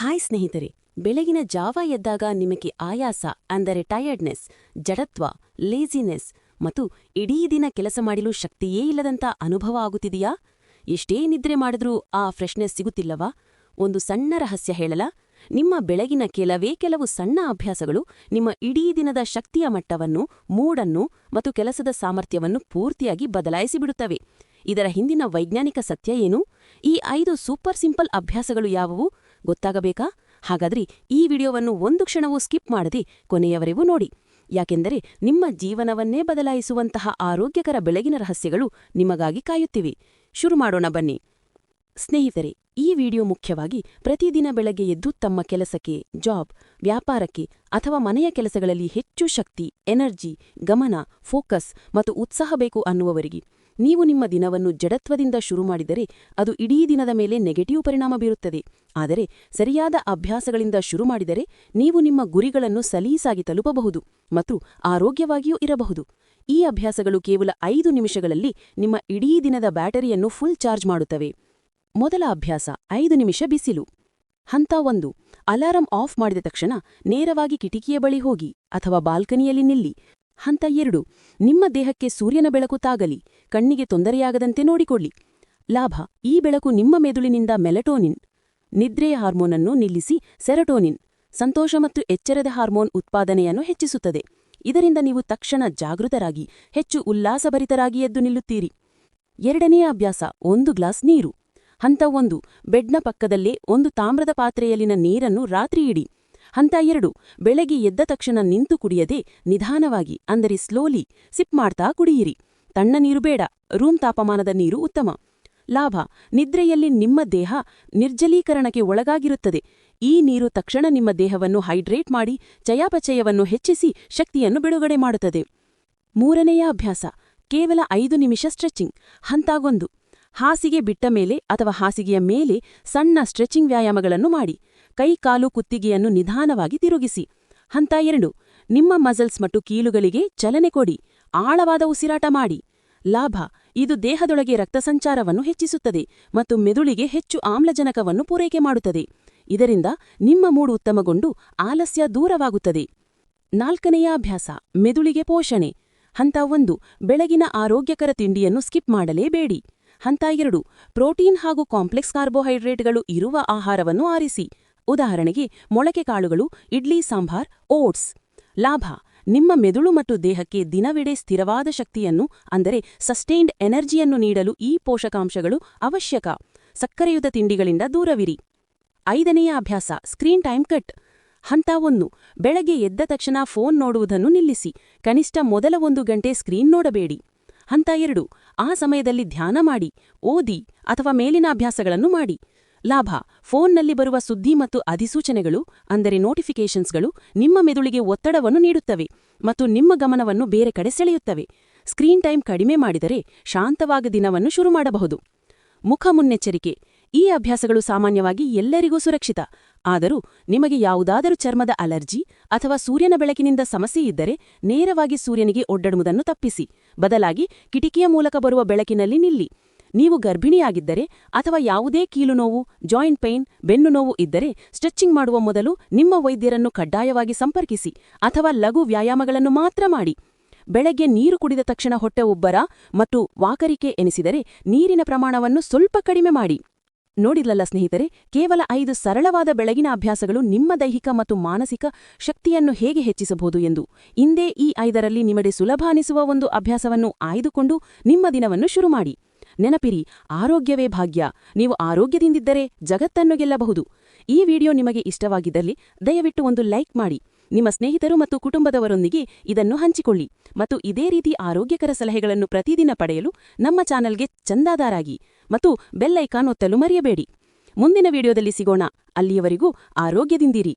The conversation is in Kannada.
ಹಾಯ್ ಸ್ನೇಹಿತರೆ, ಬೆಳಗಿನ ಜಾವ ಎದ್ದಾಗ ನಿಮಗೆ ಆಯಾಸ ಅಂದರೆ ಟಯರ್ಡ್ನೆಸ್ ಜಡತ್ವ ಲೇಜಿನೆಸ್ ಮತ್ತು ಇಡೀ ದಿನ ಕೆಲಸ ಮಾಡಲು ಶಕ್ತಿಯೇ ಇಲ್ಲದಂತ ಅನುಭವ ಆಗುತ್ತಿದೆಯಾ? ಎಷ್ಟೇ ನಿದ್ರೆ ಮಾಡಿದ್ರೂ ಆ ಫ್ರೆಶ್ನೆಸ್ ಸಿಗುತ್ತಿಲ್ಲವಾ? ಒಂದು ಸಣ್ಣ ರಹಸ್ಯ ಹೇಳಲ? ನಿಮ್ಮ ಬೆಳಗಿನ ಕೆಲವೇ ಕೆಲವು ಸಣ್ಣ ಅಭ್ಯಾಸಗಳು ನಿಮ್ಮ ಇಡೀ ದಿನದ ಶಕ್ತಿಯ ಮಟ್ಟವನ್ನು ಮೂಡನ್ನು ಮತ್ತು ಕೆಲಸದ ಸಾಮರ್ಥ್ಯವನ್ನು ಪೂರ್ತಿಯಾಗಿ ಬದಲಾಯಿಸಿಬಿಡುತ್ತವೆ. ಇದರ ಹಿಂದಿನ ವೈಜ್ಞಾನಿಕ ಸತ್ಯ ಏನು? ಈ ಐದು ಸೂಪರ್ ಸಿಂಪಲ್ ಅಭ್ಯಾಸಗಳು ಯಾವುವು? ಗೊತ್ತಾಗಬೇಕಾ? ಹಾಗಾದ್ರೆ ಈ ವಿಡಿಯೋವನ್ನು ಒಂದು ಕ್ಷಣವೂ ಸ್ಕಿಪ್ ಮಾಡದೆ ಕೊನೆಯವರೆಗೂ ನೋಡಿ. ಯಾಕೆಂದರೆ ನಿಮ್ಮ ಜೀವನವನ್ನೇ ಬದಲಾಯಿಸುವಂತಹ ಆರೋಗ್ಯಕರ ಬೆಳಗಿನ ರಹಸ್ಯಗಳು ನಿಮಗಾಗಿ ಕಾಯುತ್ತಿವೆ. ಶುರು ಮಾಡೋಣ ಬನ್ನಿ. ಸ್ನೇಹಿತರೆ, ಈ ವಿಡಿಯೋ ಮುಖ್ಯವಾಗಿ ಪ್ರತಿದಿನ ಬೆಳಗ್ಗೆ ಎದ್ದು ತಮ್ಮ ಕೆಲಸಕ್ಕೆ, ಜಾಬ್, ವ್ಯಾಪಾರಕ್ಕೆ ಅಥವಾ ಮನೆಯ ಕೆಲಸಗಳಲ್ಲಿ ಹೆಚ್ಚು ಶಕ್ತಿ, ಎನರ್ಜಿ, ಗಮನ, ಫೋಕಸ್ ಮತ್ತು ಉತ್ಸಾಹ ಬೇಕು ಅನ್ನುವವರಿಗೆ. ನೀವು ನಿಮ್ಮ ದಿನವನ್ನು ಜಡತ್ವದಿಂದ ಶುರು ಮಾಡಿದರೆ ಅದು ಇಡೀ ದಿನದ ಮೇಲೆ ನೆಗೆಟಿವ್ ಪರಿಣಾಮ ಬೀರುತ್ತದೆ. ಆದರೆ ಸರಿಯಾದ ಅಭ್ಯಾಸಗಳಿಂದ ಶುರು ಮಾಡಿದರೆ ನೀವು ನಿಮ್ಮ ಗುರಿಗಳನ್ನು ಸಲೀಸಾಗಿ ತಲುಪಬಹುದು ಮತ್ತು ಆರೋಗ್ಯವಾಗಿಯೂ ಇರಬಹುದು. ಈ ಅಭ್ಯಾಸಗಳು ಕೇವಲ ಐದು ನಿಮಿಷಗಳಲ್ಲಿ ನಿಮ್ಮ ಇಡೀ ದಿನದ ಬ್ಯಾಟರಿಯನ್ನು ಫುಲ್ ಚಾರ್ಜ್ ಮಾಡುತ್ತವೆ. ಮೊದಲ ಅಭ್ಯಾಸ, ಐದು ನಿಮಿಷ ಬಿಸಿಲು. ಹಂತ ಒಂದು, ಅಲಾರಂ ಆಫ್ ಮಾಡಿದ ತಕ್ಷಣ ನೇರವಾಗಿ ಕಿಟಕಿಯ ಬಳಿ ಹೋಗಿ ಅಥವಾ ಬಾಲ್ಕನಿಯಲ್ಲಿ ನಿಲ್ಲಿ. ಹಂತ ಎರಡು. ನಿಮ್ಮ ದೇಹಕ್ಕೆ ಸೂರ್ಯನ ಬೆಳಕು ತಾಗಲಿ. ಕಣ್ಣಿಗೆ ತೊಂದರೆಯಾಗದಂತೆ ನೋಡಿಕೊಳ್ಳಿ. ಲಾಭ. ಈ ಬೆಳಕು ನಿಮ್ಮ ಮೆದುಳಿನಿಂದ ಮೆಲಟೋನಿನ್ ನಿದ್ರೆಯ ಹಾರ್ಮೋನನ್ನು ನಿಲ್ಲಿಸಿ ಸೆರಟೋನಿನ್, ಸಂತೋಷ ಮತ್ತು ಎಚ್ಚರದ ಹಾರ್ಮೋನ್ ಉತ್ಪಾದನೆಯನ್ನು ಹೆಚ್ಚಿಸುತ್ತದೆ. ಇದರಿಂದ ನೀವು ತಕ್ಷಣ ಜಾಗೃತರಾಗಿ, ಹೆಚ್ಚು ಉಲ್ಲಾಸಭರಿತರಾಗಿ ಎದ್ದು ನಿಲ್ಲುತ್ತೀರಿ. ಎರಡನೆಯ ಅಭ್ಯಾಸ, ಒಂದು ಗ್ಲಾಸ್ ನೀರು. ಹಂತ ಒಂದು. ಬೆಡ್ನ ಪಕ್ಕದಲ್ಲೇ ಒಂದು ತಾಮ್ರದ ಪಾತ್ರೆಯಲ್ಲಿನ ನೀರನ್ನು ರಾತ್ರಿ ಇಡಿ. ಹಂತ ಎರಡು ಬೆಳಗ್ಗೆ ಎದ್ದ ತಕ್ಷಣ ನಿಂತು ಕುಡಿಯದೆ ನಿಧಾನವಾಗಿ, ಅಂದರೆ ಸ್ಲೋಲಿ ಸಿಪ್ ಮಾಡ್ತಾ ಕುಡಿಯಿರಿ. ತಣ್ಣ ನೀರು ಬೇಡ ರೂಮ್ ತಾಪಮಾನದ ನೀರು ಉತ್ತಮ. ಲಾಭ, ನಿದ್ರೆಯಲ್ಲಿ ನಿಮ್ಮ ದೇಹ ನಿರ್ಜಲೀಕರಣಕ್ಕೆ ಒಳಗಾಗಿರುತ್ತದೆ. ಈ ನೀರು ತಕ್ಷಣ ನಿಮ್ಮ ದೇಹವನ್ನು ಹೈಡ್ರೇಟ್ ಮಾಡಿ, ಚಯಾಪಚಯವನ್ನು ಹೆಚ್ಚಿಸಿ ಶಕ್ತಿಯನ್ನು ಬಿಡುಗಡೆ ಮಾಡುತ್ತದೆ. ಮೂರನೆಯ ಅಭ್ಯಾಸ, ಕೇವಲ ಐದು ನಿಮಿಷ ಸ್ಟ್ರೆಚಿಂಗ್ ಹಂತಾಗೊಂದು. ಹಾಸಿಗೆ ಬಿಟ್ಟ ಮೇಲೆ ಅಥವಾ ಹಾಸಿಗೆಯ ಮೇಲೆ ಸಣ್ಣ ಸ್ಟ್ರೆಚಿಂಗ್ ವ್ಯಾಯಾಮಗಳನ್ನು ಮಾಡಿ. ಕೈ ಕಾಲು ಕುತ್ತಿಗೆಯನ್ನು ನಿಧಾನವಾಗಿ ತಿರುಗಿಸಿ. ಹಂತ ಎರಡು, ನಿಮ್ಮ ಮಸಲ್ಸ್ ಮತ್ತು ಕೀಲುಗಳಿಗೆ ಚಲನೆ ಕೊಡಿ. ಆಳವಾದ ಉಸಿರಾಟ ಮಾಡಿ. ಲಾಭ, ಇದು ದೇಹದೊಳಗೆ ರಕ್ತ ಸಂಚಾರವನ್ನು ಹೆಚ್ಚಿಸುತ್ತದೆ ಮತ್ತು ಮೆದುಳಿಗೆ ಹೆಚ್ಚು ಆಮ್ಲಜನಕವನ್ನು ಪೂರೈಕೆ ಮಾಡುತ್ತದೆ. ಇದರಿಂದ ನಿಮ್ಮ ಮೂಡು ಉತ್ತಮಗೊಂಡು ಆಲಸ್ಯ ದೂರವಾಗುತ್ತದೆ. ನಾಲ್ಕನೆಯ ಅಭ್ಯಾಸ, ಮೆದುಳಿಗೆ ಪೋಷಣೆ. ಹಂತ ಒಂದು, ಬೆಳಗಿನ ಆರೋಗ್ಯಕರ ತಿಂಡಿಯನ್ನು ಸ್ಕಿಪ್ ಮಾಡಲೇಬೇಡಿ. ಹಂತ ಎರಡು, ಪ್ರೋಟೀನ್ ಹಾಗೂ ಕಾಂಪ್ಲೆಕ್ಸ್ ಕಾರ್ಬೋಹೈಡ್ರೇಟ್ಗಳು ಇರುವ ಆಹಾರವನ್ನು ಆರಿಸಿ. ಉದಾಹರಣೆಗೆ ಮೊಳಕೆ ಕಾಳುಗಳು, ಇಡ್ಲಿ, ಸಾಂಬಾರ್, ಓಟ್ಸ್. ಲಾಭ, ನಿಮ್ಮ ಮೆದುಳು ಮತ್ತು ದೇಹಕ್ಕೆ ದಿನವಿಡೇ ಸ್ಥಿರವಾದ ಶಕ್ತಿಯನ್ನು, ಅಂದರೆ ಸಸ್ಟೈನ್ಡ್ ಎನರ್ಜಿಯನ್ನು ನೀಡಲು ಈ ಪೋಷಕಾಂಶಗಳು ಅವಶ್ಯಕ. ಸಕ್ಕರೆಯುತ ತಿಂಡಿಗಳಿಂದ ದೂರವಿರಿ. ಐದನೆಯ ಅಭ್ಯಾಸ, ಸ್ಕ್ರೀನ್ ಟೈಮ್ ಕಟ್. ಹಂತ ಒಂದು, ಬೆಳಗ್ಗೆ ಎದ್ದ ತಕ್ಷಣ ಫೋನ್ ನೋಡುವುದನ್ನು ನಿಲ್ಲಿಸಿ. ಕನಿಷ್ಠ ಮೊದಲ ಒಂದು ಗಂಟೆ ಸ್ಕ್ರೀನ್ ನೋಡಬೇಡಿ. ಹಂತ ಎರಡು, ಆ ಸಮಯದಲ್ಲಿ ಧ್ಯಾನ ಮಾಡಿ, ಓದಿ ಅಥವಾ ಮೇಲಿನ ಅಭ್ಯಾಸಗಳನ್ನು ಮಾಡಿ. ಲಾಭ, ಫೋನ್ನಲ್ಲಿ ಬರುವ ಸುದ್ದಿ ಮತ್ತು ಅಧಿಸೂಚನೆಗಳು, ಅಂದರೆ ನೋಟಿಫಿಕೇಷನ್ಸ್ಗಳು, ನಿಮ್ಮ ಮೆದುಳಿಗೆ ಒತ್ತಡವನ್ನು ನೀಡುತ್ತವೆ ಮತ್ತು ನಿಮ್ಮ ಗಮನವನ್ನು ಬೇರೆ ಕಡೆ ಸೆಳೆಯುತ್ತವೆ. ಸ್ಕ್ರೀನ್ ಟೈಮ್ ಕಡಿಮೆ ಮಾಡಿದರೆ ಶಾಂತವಾಗ ದಿನವನ್ನು ಶುರು ಮಾಡಬಹುದು. ಮುಖ ಮುನ್ನೆಚ್ಚರಿಕೆ. ಈ ಅಭ್ಯಾಸಗಳು ಸಾಮಾನ್ಯವಾಗಿ ಎಲ್ಲರಿಗೂ ಸುರಕ್ಷಿತ. ಆದರೂ ನಿಮಗೆ ಯಾವುದಾದರೂ ಚರ್ಮದ ಅಲರ್ಜಿ ಅಥವಾ ಸೂರ್ಯನ ಬೆಳಕಿನಿಂದ ಸಮಸ್ಯೆ ಇದ್ದರೆ ನೇರವಾಗಿ ಸೂರ್ಯನಿಗೆ ಒಡ್ಡಡುವುದನ್ನು ತಪ್ಪಿಸಿ. ಬದಲಾಗಿ ಕಿಟಕಿಯ ಮೂಲಕ ಬರುವ ಬೆಳಕಿನಲ್ಲಿ ನಿಲ್ಲಿ. ನೀವು ಗರ್ಭಿಣಿಯಾಗಿದ್ದರೆ ಅಥವಾ ಯಾವುದೇ ಕೀಲು ನೋವು ಜಾಯಿಂಟ್ ಪೇನ್ ಬೆನ್ನು ನೋವು ಇದ್ದರೆ ಸ್ಟ್ರೆಚಿಂಗ್ ಮಾಡುವ ಮೊದಲು ನಿಮ್ಮ ವೈದ್ಯರನ್ನು ಕಡ್ಡಾಯವಾಗಿ ಸಂಪರ್ಕಿಸಿ ಅಥವಾ ಲಘು ವ್ಯಾಯಾಮಗಳನ್ನು ಮಾತ್ರ ಮಾಡಿ. ಬೆಳಗ್ಗೆ ನೀರು ಕುಡಿದ ತಕ್ಷಣ ಹೊಟ್ಟೆ ಉಬ್ಬರ ಮತ್ತು ವಾಕರಿಕೆ ಎನಿಸಿದರೆ ನೀರಿನ ಪ್ರಮಾಣವನ್ನು ಸ್ವಲ್ಪ ಕಡಿಮೆ ಮಾಡಿ. ನೋಡಿದ್ಲಲ್ಲ ಸ್ನೇಹಿತರೆ, ಕೇವಲ ಐದು ಸರಳವಾದ ಬೆಳಗಿನ ಅಭ್ಯಾಸಗಳು ನಿಮ್ಮ ದೈಹಿಕ ಮತ್ತು ಮಾನಸಿಕ ಶಕ್ತಿಯನ್ನು ಹೇಗೆ ಹೆಚ್ಚಿಸಬಹುದು ಎಂದು ಇಂದೇ ಈ ಐದರಲ್ಲಿ ನಿಮಗೆ ಸುಲಭ ಅನಿಸುವ ಒಂದು ಅಭ್ಯಾಸವನ್ನು ಆಯ್ದುಕೊಂಡು ನಿಮ್ಮ ದಿನವನ್ನು ಶುರು ಮಾಡಿ. ನೆನಪಿರಿ, ಆರೋಗ್ಯವೇ ಭಾಗ್ಯ. ನೀವು ಆರೋಗ್ಯದಿಂದಿದ್ದರೆ ಜಗತ್ತನ್ನು ಗೆಲ್ಲಬಹುದು. ಈ ವಿಡಿಯೋ ನಿಮಗೆ ಇಷ್ಟವಾಗಿದ್ದಲ್ಲಿ ದಯವಿಟ್ಟು ಒಂದು ಲೈಕ್ ಮಾಡಿ. ನಿಮ್ಮ ಸ್ನೇಹಿತರು ಮತ್ತು ಕುಟುಂಬದವರೊಂದಿಗೆ ಇದನ್ನು ಹಂಚಿಕೊಳ್ಳಿ. ಮತ್ತು ಇದೇ ರೀತಿ ಆರೋಗ್ಯಕರ ಸಲಹೆಗಳನ್ನು ಪ್ರತಿದಿನ ಪಡೆಯಲು ನಮ್ಮ ಚಾನಲ್ಗೆ ಚಂದಾದಾರಾಗಿ ಮತ್ತು ಬೆಲ್ಲೈಕಾನ್ ಒತ್ತಲು ಮರೆಯಬೇಡಿ. ಮುಂದಿನ ವಿಡಿಯೋದಲ್ಲಿ ಸಿಗೋಣ. ಅಲ್ಲಿಯವರೆಗೂ ಆರೋಗ್ಯದಿಂದಿರಿ.